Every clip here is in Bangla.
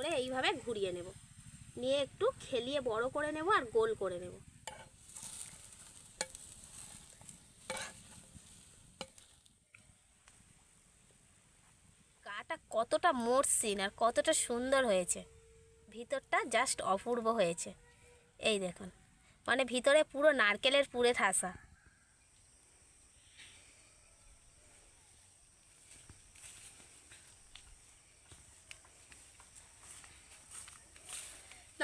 করে এইভাবে ঘুরিয়ে নেব। নিয়ে একটু খেলিয়ে বড় করে নেব আর গোল করে নেব। গাটা কতটা মসৃণ আর কতটা সুন্দর হয়েছে। ভিতরটা জাস্ট অপূর্ব হয়েছে। এই দেখুন মানে ভিতরে পুরো নারকেলের পুরে ঠাসা।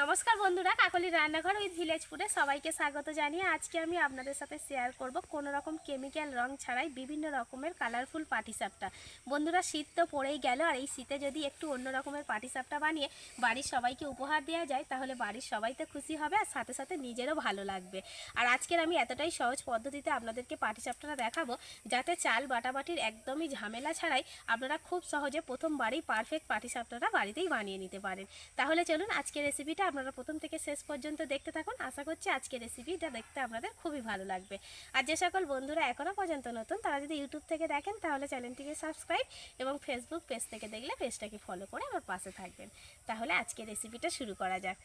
নমস্কার বন্ধুরা, কাকলি রান্নাঘর উইথ ভিলেজ ফুডে সবাইকে স্বাগত জানিয়ে আজকে আমি আপনাদের সাথে শেয়ার করব কোনো রকম কেমিক্যাল রং ছাড়াই বিভিন্ন রকমের কালারফুল পাটিসাপটা বন্ধুরা, শীত তো পড়েই গেল আর এই শীতে যদি একটু অন্য রকমের পাটিসাপটা বানিয়ে বাড়ির সবাইকে উপহার দেওয়া যায়, তাহলে বাড়ির সবাই তো খুশি হবে আর সাথে সাথে নিজেরও ভালো লাগবে। আর আজকের আমি এতটাই সহজ পদ্ধতিতে আপনাদেরকে পাটিসাপটাটা দেখাবো, যাতে চাল বাটাবাটির একদমই ঝামেলা ছাড়াই আপনারা খুব সহজে প্রথমবারই পারফেক্ট পাটিসাপটাটা বাড়িতেই বানিয়ে নিতে পারেন। তাহলে চলুন আজকের রেসিপিটা আপনারা প্রথম থেকে শেষ পর্যন্ত দেখতে থাকুন। আশা করছি আজকের রেসিপিটা দেখতে আপনাদের খুবই ভালো লাগবে। আর যে সকল বন্ধুরা এখনও পর্যন্ত নতুন, তারা যদি ইউটিউব থেকে দেখেন, তাহলে চ্যানেলটিকে সাবস্ক্রাইব এবং ফেসবুক পেজ থেকে দেখলে পেজটাকে ফলো করে আমার পাশে থাকবেন। তাহলে আজকের রেসিপিটা শুরু করা যাক।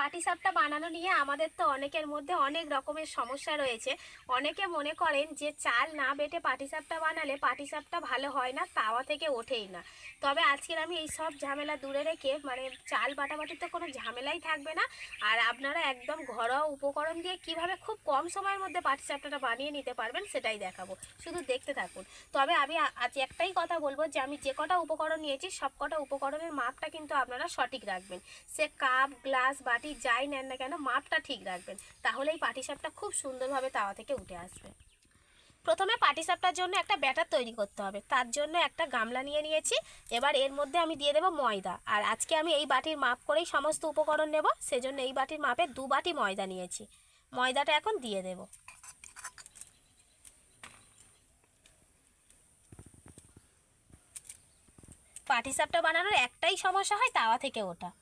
পাটিসাপটা বানানো নিয়ে আমাদের তো অনেকের মধ্যে অনেক রকমের সমস্যা রয়েছে। অনেকে মনে করেন যে চাল না বেটে পাটিসাপটা বানালে পাটিসাপটা ভালো হয় না, তাওয়া থেকে ওঠেই না। তবে আজকের আমি এই সব ঝামেলা দূরে রেখে মানে চাল বাটাবাটিতে কোনো ঝামেলাই থাকবে না। আর আপনারা একদম ঘরোয়া উপকরণ দিয়ে কীভাবে খুব কম সময়ের মধ্যে পাটিসাপটাটা বানিয়ে নিতে পারবেন সেটাই দেখাবো। শুধু দেখতে থাকুন। তবে আমি আজ একটাই কথা বলব যে আমি যে কটা উপকরণ নিয়েছি সব কটা উপকরণের মাপটা কিন্তু আপনারা সঠিক রাখবেন। সে কাপ, গ্লাস, বাটি যাই নেন না কেন, মাপটা ঠিক রাখবেন। তাহলেই পাটিসাপটা খুব সুন্দরভাবে তাওয়া থেকে উঠে আসবে। প্রথমে পাটিসাপটার জন্য একটা ব্যাটার তৈরি করতে হবে। তার জন্য একটা গামলা নিয়ে নিয়েছি। এবার এর মধ্যে আমি দিয়ে দেবো ময়দা। আর আজকে আমি এই বাটির মাপ করেই সমস্ত উপকরণ নেব। সেজন্য এই বাটির মাপে দু বাটি ময়দা নিয়েছি। ময়দাটা এখন দিয়ে দেব। পাটিসাপটা বানানোর একটাই সমস্যা হয় তাওয়া থেকে ওঠা।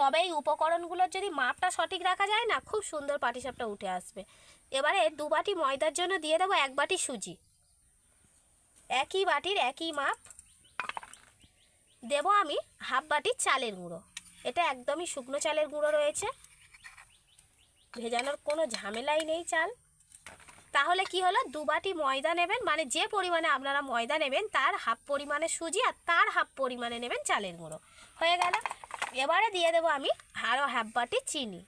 তবে এই উপকরণগুলোর যদি মাপটা সঠিক রাখা যায় না, খুব সুন্দর পাটিসাপটা উঠে আসবে। এবারে দু বাটি ময়দার জন্য দিয়ে দেবো এক বাটি সুজি। একই বাটির একই মাপ। দেব আমি হাফ বাটির চালের গুঁড়ো। এটা একদমই শুকনো চালের গুঁড়ো রয়েছে। ভেজানোর কোনো ঝামেলাই নেই চাল। তাহলে কি হলো? দু বাটি ময়দা নেবেন মানে যে পরিমাণে আপনারা ময়দা নেবেন, তার হাফ পরিমাণে সুজি আর তার হাফ পরিমাণে নেবেন চালের গুঁড়ো। হয়ে গেল। এবারে দিয়ে দেবো আমি আরও হাফ বাটি চিনি।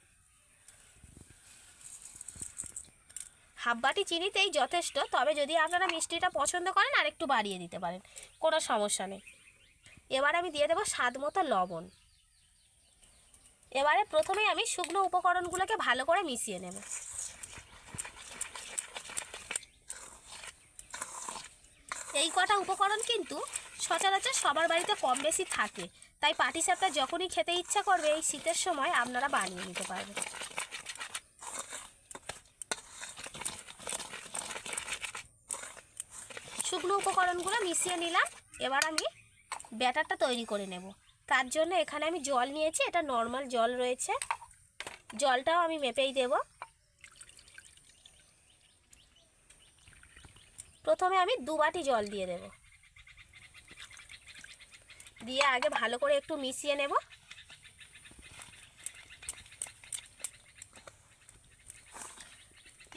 হাফ বাটি চিনিতেই যথেষ্ট, তবে যদি আপনারা মিষ্টিটা পছন্দ করেন আর একটু বাড়িয়ে দিতে পারেন, কোনো সমস্যা নেই। এবার আমি দিয়ে দেবো স্বাদ মতো লবণ। এবারে প্রথমেই আমি শুকনো উপকরণগুলোকে ভালো করে মিশিয়ে নেব। এই কটা উপকরণ কিন্তু সচরাচর সবার বাড়িতে কম বেশি থাকে। তাই পাটিসাপটা যখনই খেতে ইচ্ছা করবে, এই শীতের সময় আপনারা বানিয়ে নিতে পারবেন। শুকনো উপকরণগুলো মিশিয়ে নিলাম, এবার আমি ব্যাটারটা তৈরি করে নেব। তার জন্য এখানে আমি জল নিয়েছি, এটা নর্মাল জল রয়েছে। জলটাও আমি মেপেই দেব। প্রথমে আমি দু বাটি জল দিয়ে দেব। দিয়ে আগে ভালো করে একটু মিশিয়ে নেব।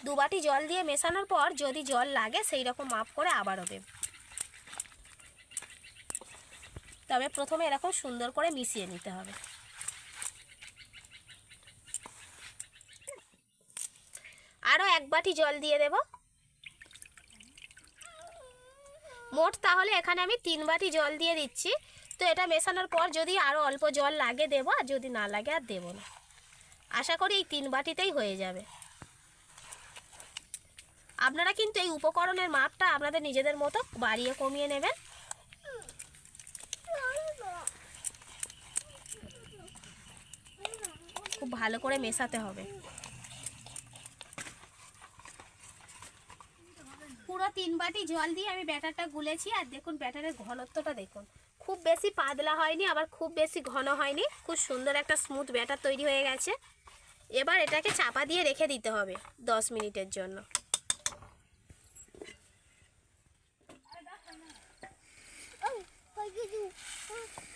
দু বাটি জল দিয়ে মেশানোর পর যদি জল লাগে সেই রকম মাপ করে আবারও দেব। তবে প্রথমে এরকম সুন্দর করে মিশিয়ে নিতে হবে। আরও এক বাটি জল দিয়ে দেব। মোট তাহলে এখানে আমি তিন বাটি জল দিয়ে দিচ্ছি। তো এটা মেশানোর পর যদি আরও অল্প জল লাগে দেবো, আর যদি না লাগে আর দেবো না। আশা করি এই তিন বাটিতেই হয়ে যাবে। আপনারা কিন্তু এই উপকরণের মাপটা আপনাদের নিজেদের মতো বাড়িয়ে কমিয়ে নেবেন। খুব ভালো করে মেশাতে হবে। পুরো তিন বাটি জল দিয়ে আমি ব্যাটারটা গুলেছি, আর দেখুন ব্যাটারের ঘনত্বটা দেখুন। খুব বেশি পাতলা হয়নি আবার খুব বেশি ঘন হয়নি। খুব সুন্দর একটা স্মুথ ব্যাটার তৈরি হয়ে গেছে। এবার এটাকে চাপা দিয়ে রেখে দিতে হবে দশ মিনিটের জন্য। Oh,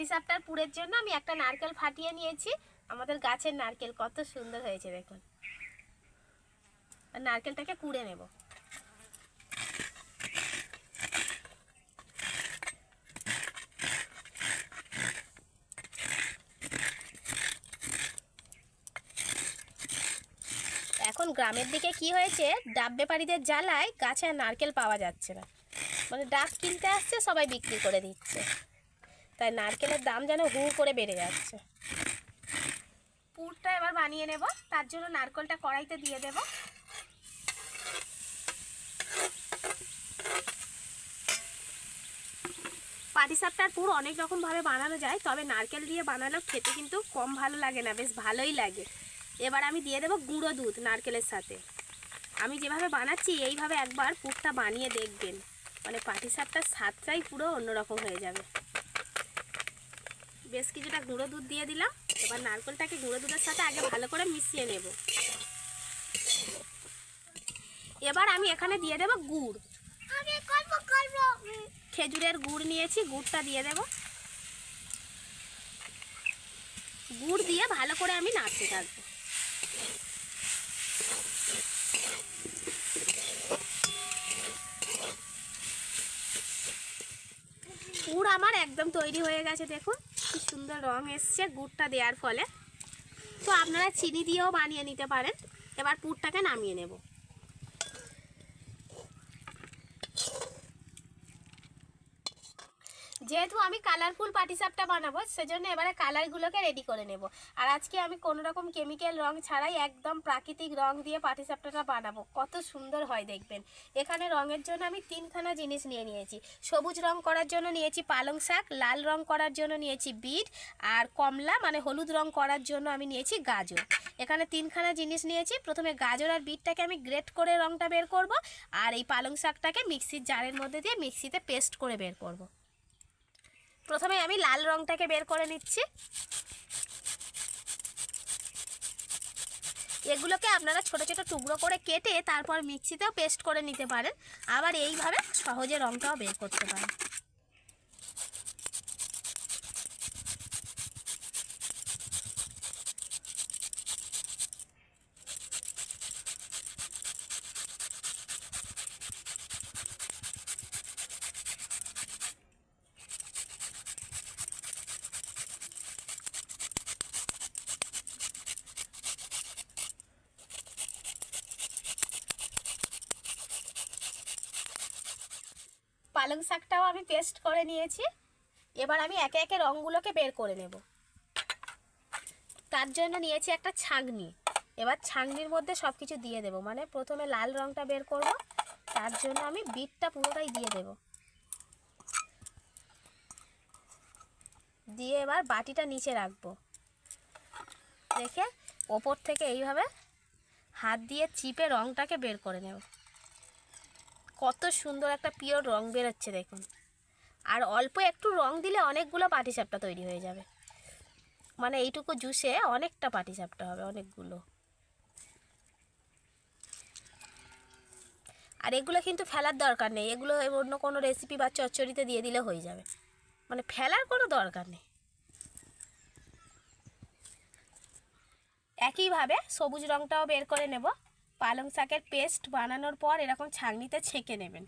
পাটিসাপটার পুরের জন্য আমি একটা নারকেল ফাটিয়ে নিয়েছি। আমাদের গাছের নারকেল কত সুন্দর হয়েছে দেখুন। নারকেলটাকে কুড়ে নেব। এখন গ্রামের দিকে কি হয়েছে, ডাব ব্যাপারীদের জ্বালায় গাছে নারকেল পাওয়া যাচ্ছে না। মানে ডাব কিনতে আসছে, সবাই বিক্রি করে দিচ্ছে। তাই নারকেলের দাম যেন হু করে বেড়ে যাচ্ছে। পুরটা এবার বানিয়ে নেব, তার জন্য নারকেলটা কড়াইতে দিয়ে দেব। পাটিসাপটার পুর অনেক রকমভাবে বানানো যায়, তবে নারকেল দিয়ে বানালেও খেতে কিন্তু কম ভালো লাগে না, বেশ ভালোই লাগে। এবার আমি দিয়ে দেবো গুঁড়ো দুধ নারকেলের সাথে। আমি যেভাবে বানাচ্ছি, এইভাবে একবার পুরটা বানিয়ে দেখবেন। মানে পাটিসাপটার স্বাদটাই পুরো অন্যরকম হয়ে যাবে। বেশ কিছুটা গুঁড়ো দুধ দিয়ে দিলাম। এবার নারকেলটাকে গুঁড়ো দুধের সাথে আগে ভালো করে মিশিয়ে নেব। এবার আমি এখানে দিয়ে দেব গুড়। খেজুরের গুড় নিয়েছি গুড়টা দিয়ে দেব। গুড় দিয়ে ভালো করে আমি নাড়তে থাকব গুড় আমার একদম তৈরি হয়ে গেছে, দেখুন। কি সুন্দর রং এসছে গুড়টা দেওয়ার ফলে। তো আপনারা চিনি দিয়েও বানিয়ে নিতে পারেন। এবার পুরটাকে নামিয়ে নেব। যেহেতু আমি কালারফুল পাটিসাপটা বানাবো, সেজন্য এবারে কালারগুলোকে রেডি করে নেব। আর আজকে আমি কোনো রকম কেমিক্যাল রং ছাড়াই একদম প্রাকৃতিক রং দিয়ে পাটিসাপটাটা বানাবো। কত সুন্দর হয় দেখবেন। এখানে রঙের জন্য আমি তিনখানা জিনিস নিয়ে নিয়েছি। সবুজ রং করার জন্য নিয়েছি পালং শাক, লাল রং করার জন্য নিয়েছি বিট, আর কমলা মানে হলুদ রং করার জন্য আমি নিয়েছি গাজর। এখানে তিনখানা জিনিস নিয়েছি। প্রথমে গাজর আর বিটটাকে আমি গ্রেট করে রংটা বের করব, আর এই পালং শাকটাকে মিক্সির জারের মধ্যে দিয়ে মিক্সিতে পেস্ট করে বের করব। প্রথমে আমি লাল রংটাকে বের করে নিচ্ছি। এগুলোকে আপনারা ছোট ছোট টুকরো করে কেটে তারপর মিক্সিতেও পেস্ট করে নিতে পারেন। আবার এইভাবে সহজে রংটাও বের করতে পারেন। পালং শাকটাও আমি পেস্ট করে নিয়েছি। এবার আমি একে একে রঙগুলোকে বের করে নেব। তার জন্য নিয়েছি একটা ছাঁকনি। এবার ছাঁকনির মধ্যে সব কিছু দিয়ে দেব। মানে প্রথমে লাল রঙটা বের করব। তার জন্য আমি বিটটা পুরোটাই দিয়ে দেব। দিয়ে এবার বাটিটা নিচে রাখব। রেখে ওপর থেকে এইভাবে হাত দিয়ে চিপে রঙটাকে বের করে নেব। কত সুন্দর একটা পিওর রং বেরোচ্ছে দেখুন। আর অল্প একটু রং দিলে অনেকগুলো পাটিসাপটা তৈরি হয়ে যাবে। মানে এইটুকু জুসে অনেকটা পাটিসাপটা হবে, অনেকগুলো। আর এগুলো কিন্তু ফেলার দরকার নেই, এগুলো অন্য কোনো রেসিপি বা চচ্চড়িতে দিয়ে দিলে হয়ে যাবে। মানে ফেলার কোনো দরকার নেই। একইভাবে সবুজ রংটাও বের করে নেব। পালং শাকের পেস্ট বানানোর পর এরকম ছাঁকনিতে ছেঁকে নেবেন।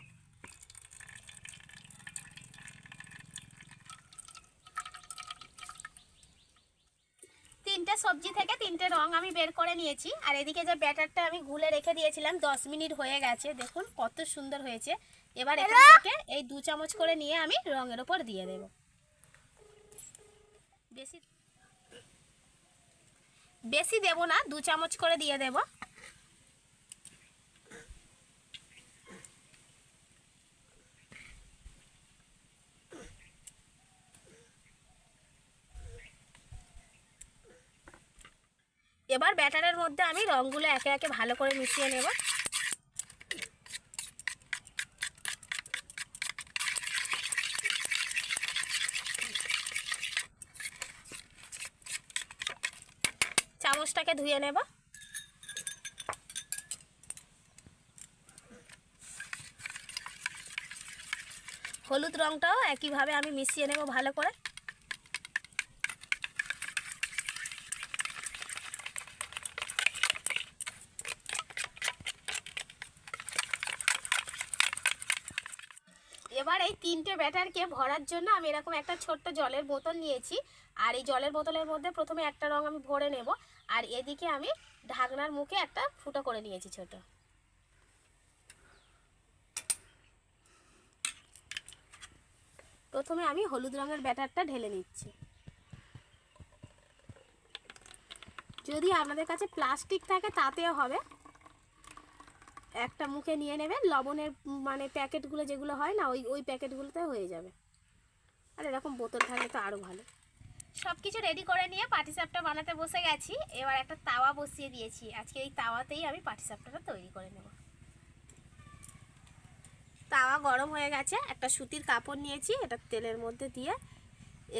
তিনটে সবজি থেকে তিনটে রং আমি বের করে নিয়েছি। আর এদিকে যে ব্যাটারটা আমি গুলে রেখে দিয়েছিলাম দশ মিনিট হয়ে গেছে। দেখুন কত সুন্দর হয়েছে। এবার এখান থেকে এই দু চামচ করে নিয়ে আমি রঙের ওপর দিয়ে দেব। বেশি বেশি দেব না দু চামচ করে দিয়ে দেব। এবার ব্যাটারের মধ্যে আমি রঙগুলো একে একে ভালো করে মিশিয়ে নেব। চামচটাকে ধুয়ে নেব। হলুদ রঙটাও একইভাবে আমি মিশিয়ে নেব ভালো করে এবার এই তিনটে ব্যাটারকে ভরার জন্য আমি এরকম একটা ছোট্ট জলের বোতল নিয়েছি। আর এই জলের বোতলের মধ্যে প্রথমে একটা রং আমি ভরে নেব। আর এদিকে আমি ঢাকনার মুখে একটা ফুটো করে নিয়েছি ছোট। প্রথমে আমি হলুদ রঙের ব্যাটারটা ঢেলে নিচ্ছি। যদি আপনাদের কাছে প্লাস্টিক থাকে তাতেও হবে। একটা মুখে নিয়ে নেবেন, লবণের মানে প্যাকেটগুলো যেগুলো হয় না, ওই ওই প্যাকেটগুলোতে হয়ে যাবে। আর এরকম বোতল থাকলে তো আরও ভালো। সব কিছু রেডি করে নিয়ে পাটিসাপটা বানাতে বসে গেছি। এবার একটা তাওয়া বসিয়ে দিয়েছি। আজকে এই তাওয়াতেই আমি পাটিসাপটাটা তৈরি করে নেব। তাওয়া গরম হয়ে গেছে। একটা সুতির কাপড় নিয়েছি, এটা তেলের মধ্যে দিয়ে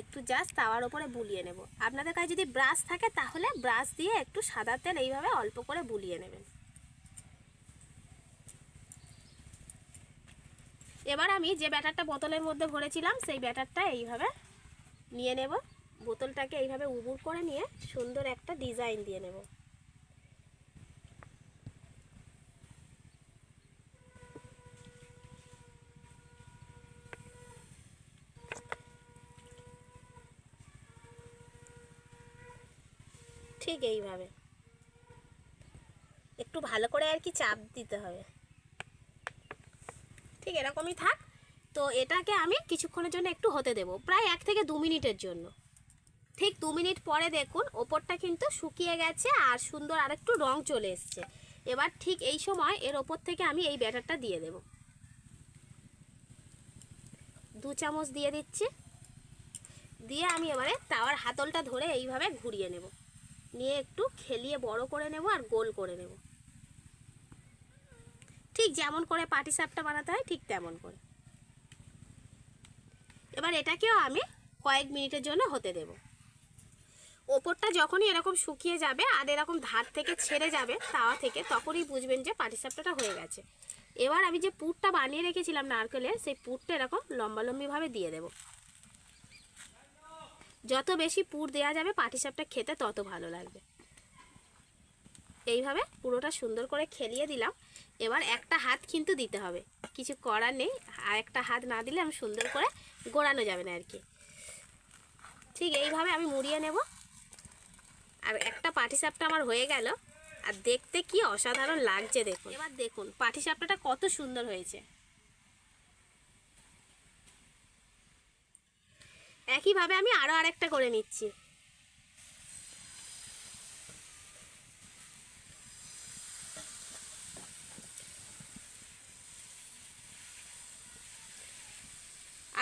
একটু জাস্ট তাওয়ার ওপরে বুলিয়ে নেব। আপনাদের কাছে যদি ব্রাশ থাকে, তাহলে ব্রাশ দিয়ে একটু সাদা তেল এইভাবে অল্প করে বুলিয়ে নেবেন। এবার আমি যে ব্যাটারটা বোতলের মধ্যে ভরেছিলাম, সেই ব্যাটারটা এইভাবে নিয়ে নেব। বোতলটাকে এইভাবে উবুর করে নিয়ে সুন্দর একটা ডিজাইন দিয়ে নেব। ঠিক এইভাবে। একটু ভালো করে আর কি চাপ দিতে হবে। ঠিক এরকমই থাক। তো এটাকে আমি কিছুক্ষণের জন্য একটু হতে দেব, প্রায় এক থেকে দু মিনিটের জন্য। ঠিক দু মিনিট পরে দেখুন, ওপরটা কিন্তু শুকিয়ে গেছে আর সুন্দর আর একটু রং চলে এসছে। এবার ঠিক এই সময় এর ওপর থেকে আমি এই ব্যাটারটা দিয়ে দেব। দু চামচ দিয়ে দিচ্ছি। দিয়ে আমি এবারে তাওয়ার হাতলটা ধরে এইভাবে ঘুরিয়ে নেব। নিয়ে একটু খেলিয়ে বড় করে নেব আর গোল করে নেব। ঠিক যেমন করে পাটি সাপটা বানাতে হয়, ঠিক তেমন করে। এবার এটাকেও আমি কয়েক মিনিটের জন্য হতে দেব। ওপরটা যখনই এরকম শুকিয়ে যাবে আর এরকম ধার থেকে ছেড়ে যাবে তাওয়া থেকে, তখনই বুঝবেন যে পাটিসাপটাটা হয়ে গেছে। এবার আমি যে পুরটা বানিয়ে রেখেছিলাম নারকেলের সেই পুরটা এরকম লম্বা লম্বিভাবে দিয়ে দেব। যত বেশি পুর দেওয়া যাবে পাটিসাপটা খেতে তত ভালো লাগবে। এইভাবে পুরোটা সুন্দর করে খেলিয়ে দিলাম। এবার একটা হাত কিন্তু দিতে হবে। কিছু করার নেই, আর একটা হাত না দিলে আমি সুন্দর করে গোড়ানো যাবে না আর কি। ঠিক এইভাবে আমি মুড়িয়ে নেব। আর একটা পাটিসাপটা আমার হয়ে গেল। আর দেখতে কি অসাধারণ লাগছে দেখুন। এবার দেখুন পাটিসাপটাটা কত সুন্দর হয়েছে। একইভাবে আমি আরও আরেকটা করে নিচ্ছি।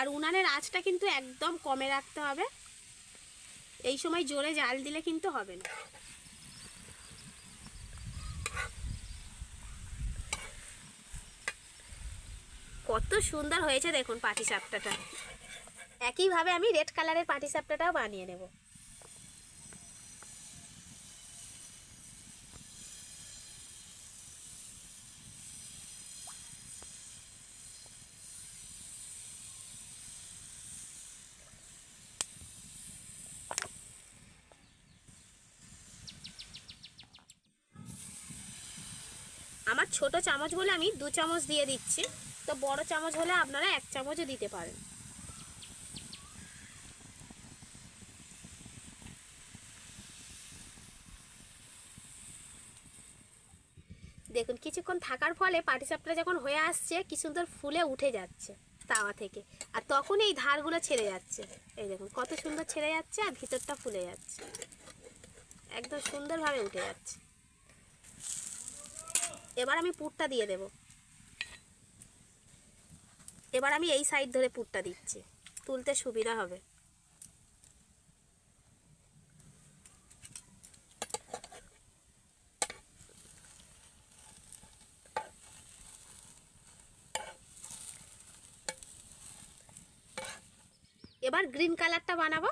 আর উনানের আঁচটা কিন্তু একদম কমে রাখতে হবে। এই সময় জোরে জাল দিলে কিন্তু হবে না। কত সুন্দর হয়েছে দেখুন পাটি সাপটাটা একইভাবে আমি রেড কালারের পাটি সাপটাটাও বানিয়ে নেব। ছোট চামচ বলে আমি দু চামচ দিয়ে দিচ্ছি। তো বড় চামচ হলে আপনারা এক চামচও দিতে পারেন। দেখুন, কিছুক্ষণ থাকার ফলে পাটিসাপটা যখন হয়ে আসছে, কি সুন্দর ফুলে উঠে যাচ্ছে তাওয়া থেকে। আর তখন এই ধারগুলো ছেড়ে যাচ্ছে। এই দেখুন, কত সুন্দর ছেড়ে যাচ্ছে আর ভিতরটা ফুলে যাচ্ছে। একদম সুন্দরভাবে উঠে যাচ্ছে। এবার আমি পুরটা দিয়ে দেব। এবার আমি এই সাইড ধরে পুরটা দিচ্ছি। তুলতে সুবিধা হবে। এবার গ্রিন কালারটা বানাবো।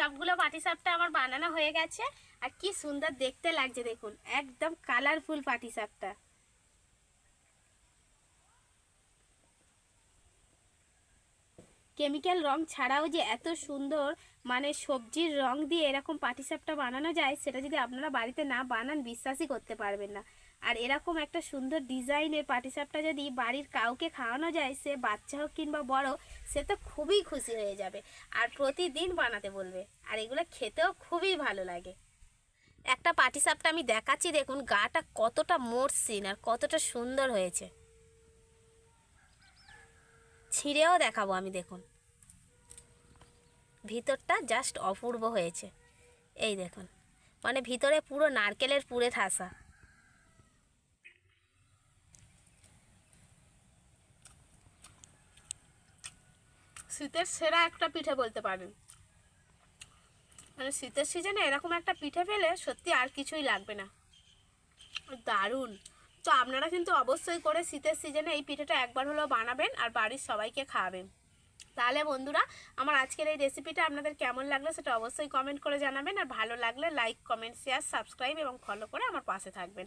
সবগুলো পাটিসাপটা আমার বানানো হয়ে গেছে। আর কি সুন্দর দেখতে লাগছে দেখুন, একদম কালারফুল পাটিসাপটা কেমিক্যাল রং ছাড়াও যে এত সুন্দর মানে সবজির রং দিয়ে এরকম পাটিসাপটা বানানো যায়, সেটা যদি আপনারা বাড়িতে না বানান, বিশ্বাসই করতে পারবেন না। আর এরকম একটা সুন্দর ডিজাইনের পাটিসাপটা যদি বাড়ির কাউকে খাওয়ানো যায়, সে বাচ্চা হোক কিংবা বড়, সে তো খুবই খুশি হয়ে যাবে। আর প্রতিদিন বানাতে বলবে। আর এগুলো খেতেও খুবই ভালো লাগে। একটা পাটিসাপটা আমি দেখাচ্ছি, দেখুন গাটা কতটা মরসিন আর কতটা সুন্দর হয়েছে। ছিঁড়েও দেখাবো আমি, দেখুন। ভিতরটা জাস্ট অপূর্ব হয়েছে। এই দেখুন। মানে ভিতরে পুরো নারকেলের পুরে ঠাসা। শীতের সেরা একটা পিঠে বলতে পারেন। মানে শীতের সিজনে এরকম একটা পিঠে পেলে সত্যি আর কিছুই লাগবে না। দারুণ। তো আপনারা কিন্তু অবশ্যই করে শীতের সিজনে এই পিঠেটা একবার হলেও বানাবেন আর বাড়ির সবাইকে খাওয়াবেন। তাহলে বন্ধুরা, আমার আজকের এই রেসিপিটা আপনাদের কেমন লাগল সেটা অবশ্যই কমেন্ট করে জানাবেন আর ভালো লাগলে লাইক কমেন্ট শেয়ার সাবস্ক্রাইব এবং ফলো করে আমার পাশে থাকবেন।